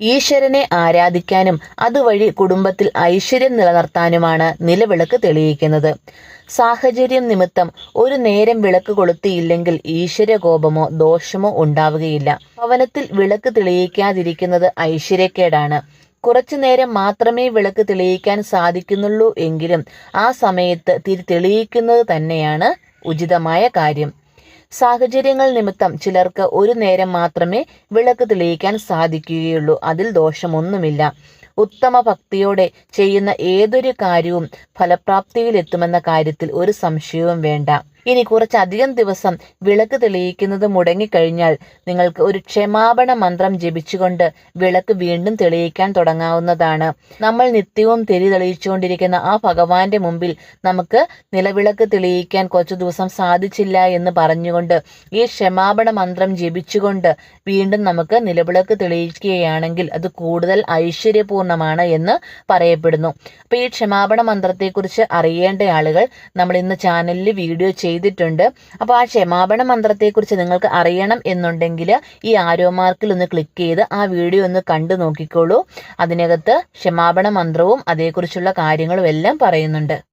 ഈശ്വരനെ ആരാധിക്കാനും അതുവഴി കുടുംബത്തിൽ ഐശ്വര്യം നിലനിർത്താനുമാണ് നിലവിളക്ക് തെളിയിക്കുന്നത്. സാഹചര്യം നിമിത്തം ഒരു നേരം വിളക്ക് കൊളുത്തിയില്ലെങ്കിൽ ഈശ്വരകോപമോ ദോഷമോ ഉണ്ടാവുകയില്ല. ഭവനത്തിൽ വിളക്ക് തെളിയിക്കാതിരിക്കുന്നത് ഐശ്വര്യക്കേടാണ്. കുറച്ചു നേരം മാത്രമേ വിളക്ക് തെളിയിക്കാൻ സാധിക്കുന്നുള്ളൂ എങ്കിലും ആ സമയത്ത് തിരി തെളിയിക്കുന്നത് തന്നെയാണ് ഉചിതമായ കാര്യം. സാഹചര്യങ്ങൾ നിമിത്തം ചിലർക്ക് ഒരു നേരം മാത്രമേ വിളക്ക് തെളിയിക്കാൻ സാധിക്കുകയുള്ളൂ. അതിൽ ദോഷമൊന്നുമില്ല. ഉത്തമ ഭക്തിയോടെ ചെയ്യുന്ന ഏതൊരു കാര്യവും ഫലപ്രാപ്തിയിലെത്തുമെന്ന കാര്യത്തിൽ ഒരു സംശയവും വേണ്ട. ഇനി കുറച്ചധികം ദിവസം വിളക്ക് തെളിയിക്കുന്നത് മുടങ്ങിക്കഴിഞ്ഞാൽ നിങ്ങൾക്ക് ഒരു ക്ഷമാപണ മന്ത്രം ജപിച്ചുകൊണ്ട് വിളക്ക് വീണ്ടും തെളിയിക്കാൻ തുടങ്ങാവുന്നതാണ്. നമ്മൾ നിത്യവും തിരി തെളിയിച്ചുകൊണ്ടിരിക്കുന്ന ആ ഭഗവാന്റെ മുമ്പിൽ നമുക്ക് നിലവിളക്ക് തെളിയിക്കാൻ കുറച്ചു ദിവസം സാധിച്ചില്ല എന്ന് പറഞ്ഞുകൊണ്ട് ഈ ക്ഷമാപണ മന്ത്രം ജപിച്ചുകൊണ്ട് വീണ്ടും നമുക്ക് നിലവിളക്ക് തെളിയിക്കുകയാണെങ്കിൽ അത് കൂടുതൽ ഐശ്വര്യപൂർണമാണ് എന്ന് പറയപ്പെടുന്നു. അപ്പൊ ഈ ക്ഷമാപണ മന്ത്രത്തെക്കുറിച്ച് അറിയേണ്ട ആളുകൾ നമ്മൾ ഇന്ന് ചാനലിൽ വീഡിയോ ചെയ്തിട്ടുണ്ട്. അപ്പോൾ ആ ക്ഷമാപണ മന്ത്രത്തെക്കുറിച്ച് നിങ്ങൾക്ക് അറിയണം എന്നുണ്ടെങ്കിൽ ഈ ആരോ മാർക്കിൽ ഒന്ന് ക്ലിക്ക് ചെയ്ത് ആ വീഡിയോ ഒന്ന് കണ്ടു നോക്കിക്കോളൂ. അതിനകത്ത് ക്ഷമാപണ മന്ത്രവും അതേക്കുറിച്ചുള്ള കാര്യങ്ങളും എല്ലാം പറയുന്നുണ്ട്.